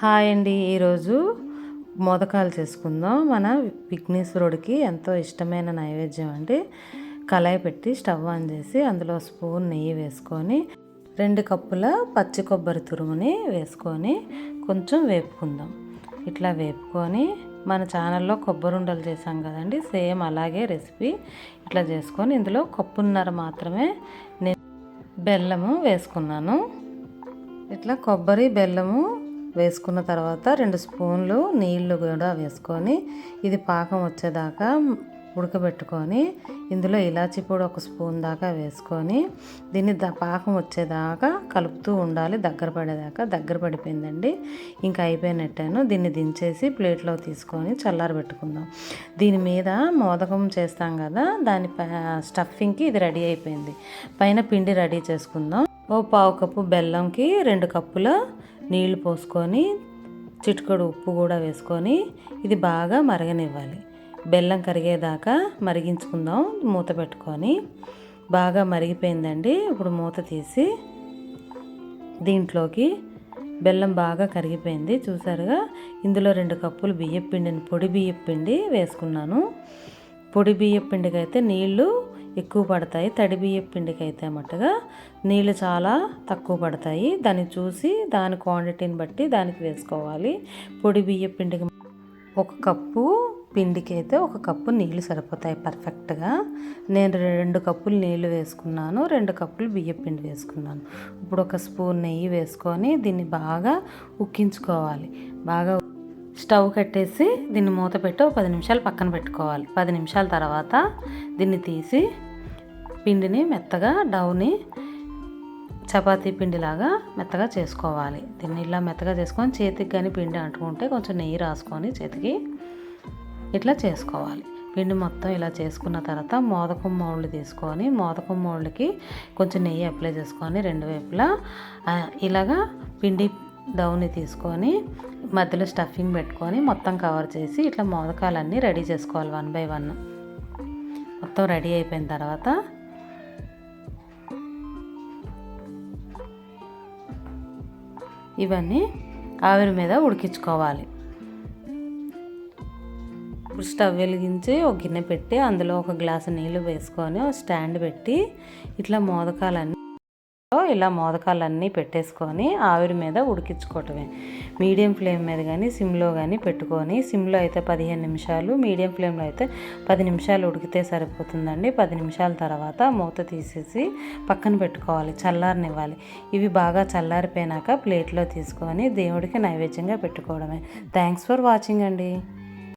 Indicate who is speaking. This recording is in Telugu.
Speaker 1: హాయ్ అండి. ఈరోజు మోదకాలు చేసుకుందాం. మన విఘ్నేశ్వరుడికి ఎంతో ఇష్టమైన నైవేద్యం అండి కళాయి పెట్టి స్టవ్ ఆన్ చేసి అందులో స్పూన్ నెయ్యి వేసుకొని రెండు కప్పుల పచ్చి కొబ్బరి తురుముని వేసుకొని కొంచెం వేపుకుందాం. ఇట్లా వేపుకొని మన ఛానల్లో కొబ్బరి ఉండలు చేసాం కదండి సేమ్ అలాగే రెసిపీ ఇట్లా చేసుకొని ఇందులో కప్పున్నర మాత్రమే నేను బెల్లము వేసుకున్నాను. ఇట్లా కొబ్బరి బెల్లము వేసుకున్న తర్వాత రెండు స్పూన్లు నీళ్ళు కూడా వేసుకొని ఇది పాకం వచ్చేదాకా ఉడకబెట్టుకొని ఇందులో ఇలాచి పొడి ఒక స్పూన్ దాకా వేసుకొని దీన్ని ద పాకం వచ్చేదాకా కలుపుతూ ఉండాలి. దగ్గర పడేదాకా దగ్గర పడిపోయిందండి. ఇంకా అయిపోయినట్టాను దీన్ని దించేసి ప్లేట్లో తీసుకొని చల్లారబెట్టుకుందాం దీని మీద మోదకం చేస్తాం కదా దాని స్టఫింగ్కి ఇది రెడీ అయిపోయింది. పైన పిండి రెడీ చేసుకుందాం. ఓ పావు కప్పు బెల్లంకి రెండు కప్పుల నీళ్ళు పోసుకొని చిటికడు ఉప్పు కూడా వేసుకొని ఇది బాగా మరగనివ్వాలి. బెల్లం కరిగేదాకా మరిగించుకుందాం మూత పెట్టుకొని. బాగా మరిగిపోయిందండి. ఇప్పుడు మూత తీసి దీంట్లోకి బెల్లం బాగా కరిగిపోయింది. చూసారుగా ఇందులో రెండు కప్పులు బియ్యపిండిని పొడి బియ్యపిండి వేసుకున్నాను. పొడి బియ్యపిండికి అయితే నీళ్ళు ఎక్కువ పడతాయి. తడి బియ్యం పిండికి అయితే మట్టుగా నీళ్ళు చాలా తక్కువ పడతాయి. దాన్ని చూసి దాని క్వాంటిటీని బట్టి దానికి వేసుకోవాలి. పొడి బియ్యం పిండికి ఒక కప్పు పిండికి అయితే ఒక కప్పు నీళ్ళు సరిపోతాయి పర్ఫెక్ట్గా. నేను రెండు కప్పులు నీళ్ళు వేసుకున్నాను. రెండు కప్పులు బియ్యం పిండి వేసుకున్నాను. ఇప్పుడు ఒక స్పూన్ నెయ్యి వేసుకొని దీన్ని బాగా ఉక్కించుకోవాలి. బాగా స్టవ్ కట్టేసి దీన్ని మూత పెట్టి ఒక పది నిమిషాలు పక్కన పెట్టుకోవాలి. పది నిమిషాల తర్వాత దీన్ని తీసి పిండిని మెత్తగా డౌని చపాతీ పిండిలాగా మెత్తగా చేసుకోవాలి. దీన్ని ఇలా మెత్తగా చేసుకొని చేతికి కానీ పిండి అంటుకుంటే కొంచెం నెయ్యి రాసుకొని చేతికి ఇట్లా చేసుకోవాలి. పిండి మొత్తం ఇలా చేసుకున్న తర్వాత మోదకం మౌళ్ళు తీసుకొని మోదకం మౌళ్ళకి కొంచెం నెయ్యి అప్లై చేసుకొని రెండు వైపులా ఇలాగా పిండి డౌని తీసుకొని మధ్యలో స్టఫింగ్ పెట్టుకొని మొత్తం కవర్ చేసి ఇట్లా మోదకాలన్నీ రెడీ చేసుకోవాలి వన్ బై వన్. మొత్తం రెడీ అయిపోయిన తర్వాత ఇవన్నీ ఆవిరి మీద ఉడికించుకోవాలి. ఇప్పుడు స్టవ్ వెలిగించి ఒక గిన్నె పెట్టి అందులో ఒక గ్లాసు నీళ్ళు వేసుకొని ఒక స్టాండ్ పెట్టి ఇట్లా మోదకాలన్నీ ఇలా మోదకాలన్నీ పెట్టేసుకొని ఆవిరి మీద ఉడికించుకోవటమే. మీడియం ఫ్లేమ్ మీద కానీ సిమ్లో కానీ పెట్టుకొని సిమ్లో అయితే పదిహేను నిమిషాలు మీడియం ఫ్లేమ్లో అయితే పది నిమిషాలు ఉడికితే సరిపోతుందండి. పది నిమిషాల తర్వాత మూత తీసేసి పక్కన పెట్టుకోవాలి చల్లారనివ్వాలి. ఇవి బాగా చల్లారిపోయినాక ప్లేట్లో తీసుకొని దేవుడికి నైవేద్యంగా పెట్టుకోవడమే. థ్యాంక్స్ ఫర్ వాచింగ్ అండి.